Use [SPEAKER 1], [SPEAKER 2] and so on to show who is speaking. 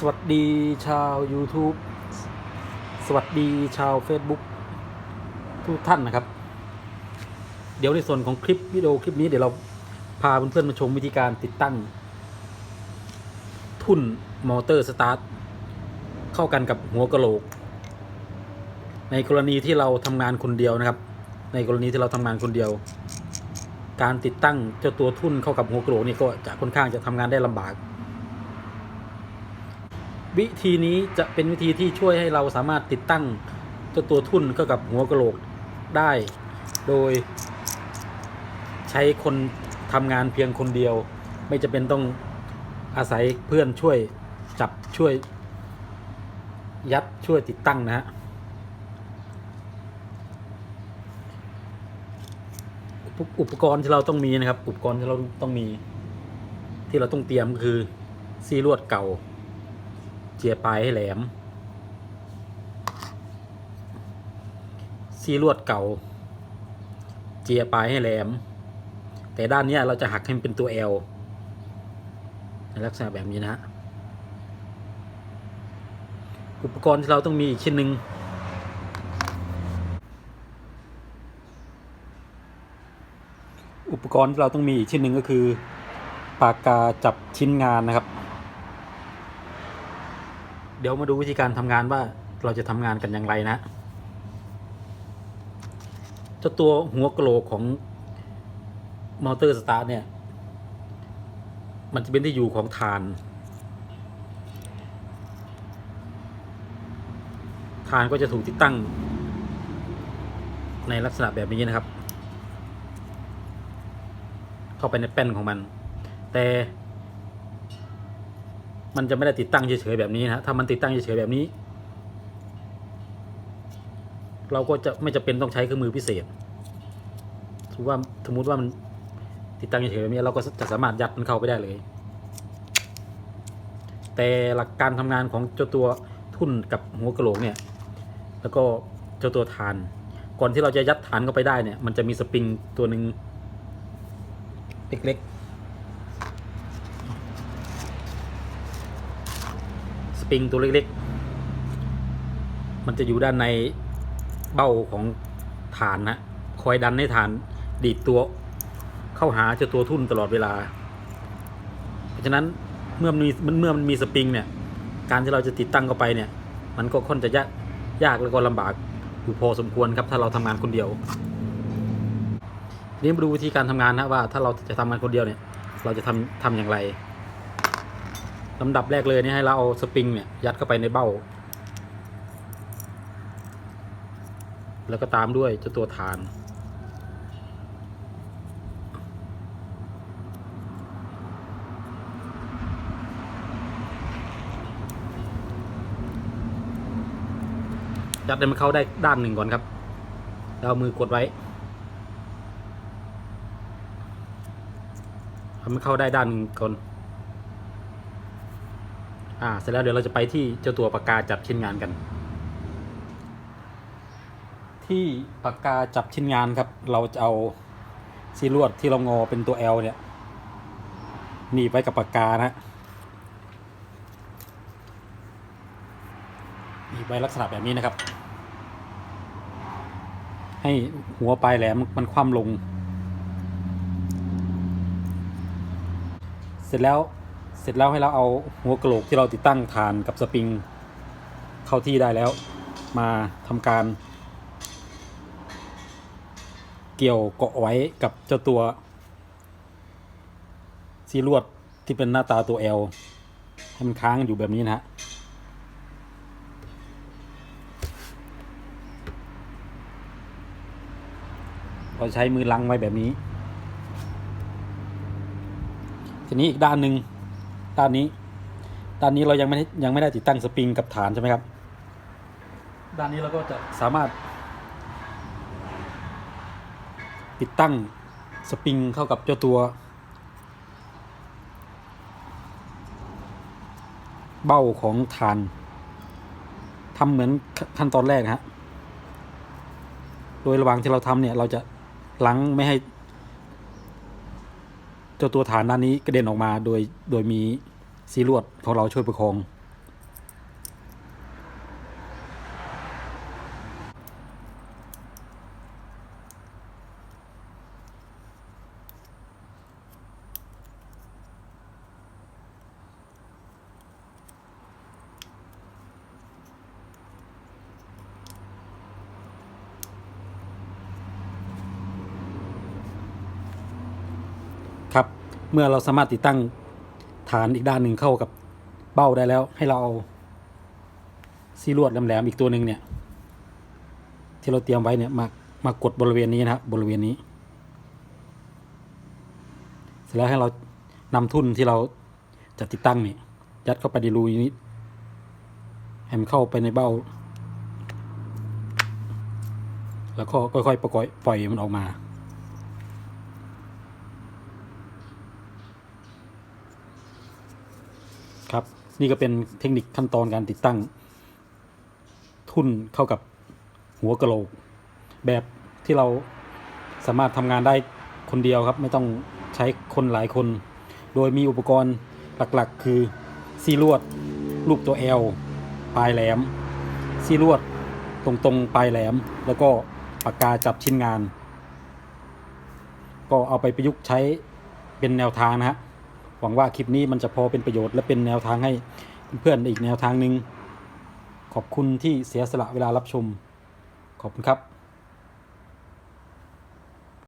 [SPEAKER 1] สวัสดีชาว YouTube สวัสดีชาว Facebook ทุกท่านนะครับ เดี๋ยวในส่วนของคลิปวิดีโอคลิปนี้เดี๋ยวเราพาเพื่อนๆมาชมวิธีการติดตั้ง ทุ่นมอเตอร์สตาร์ทเข้ากันกับหัวกะโหลก ในกรณีที่เราทำงานคนเดียวนะครับ ในกรณีที่เราทำงานคนเดียว การติดตั้งเจ้าตัวทุ่นเข้ากับหัวกะโหลกนี่ก็จะค่อนข้างจะทำงานได้ลำบาก วิธีนี้จะเป็นวิธีที่ช่วยให้เราสามารถติดตั้งเจ้าตัวทุ่นเข้ากับหัวกระโหลกได้ โดย ใช้คนทำงานเพียงคนเดียว ไม่จะเป็นต้องอาศัยเพื่อนช่วยจับช่วย ยัดช่วยติดตั้งนะฮะอุปอุปกรณ์ที่เราต้องมีนะครับ อุปกรณ์ที่เราต้องมี ที่เราต้องเตรียมคือซีลวดเก่า เจียปลายให้แหลม ซีลวดเก่า เจียปลายให้แหลม แต่ด้านนี้เราจะหักให้มันเป็นตัว L ในลักษณะแบบนี้นะฮะอุปกรณ์ที่เราต้องมีอีกชิ้นหนึ่งอุปกรณ์ที่เราต้องมีอีกชิ้นหนึ่งก็คือ ปากกาจับชิ้นงานนะครับ เดี๋ยวมาดูวิธีการทำงานว่าเราจะทำงานกันอย่างไรนะเจ้าตัวหัวกะโหลกของมอเตอร์สตาร์เนี่ย มันจะเป็นที่อยู่ของฐานฐานก็จะถูกติดตั้ง ในลักษณะแบบนี้นะครับ เข้าไปในแป้นของมัน แต่ มันจะไม่ได้ติดตั้งเฉยๆแบบนี้นะถ้ามันติดตั้งเฉยๆแบบนี้ เราก็จะไม่จะเป็นต้องใช้เครื่องมือพิเศษถือว่าสมมติว่ามันติดตั้งเฉยๆแบบนี้เราก็จะสามารถยัดมันเข้าไปได้เลย แต่หลักการทำงานของเจ้าตัวทุ่นกับหัวกระโหลกเนี่ย แล้วก็เจ้าตัวฐาน ก่อนที่เราจะยัดฐานเข้าไปได้เนี่ย มันจะมีสปริงตัวหนึ่งเล็กๆ ปริงตัวเล็กๆ มันจะอยู่ด้านในเบ้าของฐานนะคอยดันให้ฐานดีดตัวเข้าหาเจ้าตัวทุ่นตลอดเวลา เพราะฉะนั้นเมื่อมันมีเมื่อมันมีสปริงเนี่ย การที่เราจะติดตั้งเข้าไปเนี่ย มันก็ค่อนจะยากยากแล้วก็ลำบากอยู่พอสมควรครับ ถ้าเราทำงานคนเดียวนี้มาดูวิธีการทำงานนะว่าถ้าเราจะทำงานคนเดียวเนี่ย เราจะทำทำอย่างไร ลำดับแรกเลยนี่ให้เราเอาสปริงเนี่ยยัดเข้าไปในเบ้า แล้วก็ตามด้วยเจ้าตัวฐาน ยัดให้มันเข้าได้ด้านหนึ่งก่อนครับเอามือกดไว้ทำให้เข้าได้ด้านหนึ่งก่อน อ่าเสร็จแล้วเดี๋ยวเราจะไปที่เจ้าตัวปากกาจับชิ้นงานกัน ที่ปากกาจับชิ้นงานครับ เราจะเอาซีลวดที่เรางอเป็นตัว L เนี่ยหนีบไว้กับปากกานะหนีบไว้ลักษณะแบบนี้นะครับ ให้หัวปลายแหลมมันคว่ำลง เสร็จแล้ว เสร็จแล้วให้เราเอาหัวกระโหลกที่เราติดตั้งฐานกับสปริงเข้าที่ได้แล้ว มาทำการ เกี่ยวเกาะไว้กับเจ้าตัวซีลวดที่เป็นหน้าตาตัว L ให้มันค้างอยู่แบบนี้นะฮะเราใช้มือลังไว้แบบนี้ ทีนี้อีกด้านหนึ่ง ด้านนี้ ด้านนี้เรายังไม่ได้ยังไม่ได้ติดตั้งสปริงกับฐานใช่ไหมครับ ด้านนี้เราก็จะสามารถ ติดตั้งสปริงเข้ากับเจ้าตัวเบ้าของฐานทำเหมือนขั้นตอนแรกนะฮะ โดยระหว่างที่เราทำเนี่ย เราจะล้างไม่ให้ เจ้าตัวฐานด้านนี้กระเด็นออกมาโดยโดยมีซีลวดของเราช่วยประคอง เมื่อเราสามารถติดตั้งฐานอีกด้านหนึ่งเข้ากับเบ้าได้แล้ว ให้เราเอาซีลวดแหลมๆอีกตัวหนึ่งเนี่ย ที่เราเตรียมไว้เนี่ยมามากดบริเวณนี้นะครับบริเวณนี้ เสร็จแล้วให้เรานำทุ่นที่เราจะติดตั้งเนี่ยยัดเข้าไปในรูนี้ให้มันเข้าไปในเบ้า แล้วก็ค่อยๆปล่อยปล่อยมันออกมา ครับ นี่ก็เป็นเทคนิคขั้นตอนการติดตั้ง ทุ่นเข้ากับหัวกะโหลก แบบที่เราสามารถทำงานได้คนเดียวครับ ไม่ต้องใช้คนหลายคน โดยมีอุปกรณ์หลักๆ คือซีลวด รูปตัว L ปลายแหลมซีลวดตรงๆปลายแหลม แล้วก็ปากกาจับชิ้นงาน ก็เอาไปประยุกต์ใช้เป็นแนวทางนะฮะ หวังว่าคลิปนี้มันจะพอเป็นประโยชน์และเป็นแนวทางให้เพื่อนๆอีกแนวทางหนึ่งขอบคุณที่เสียสละเวลารับชม ขอบคุณครับ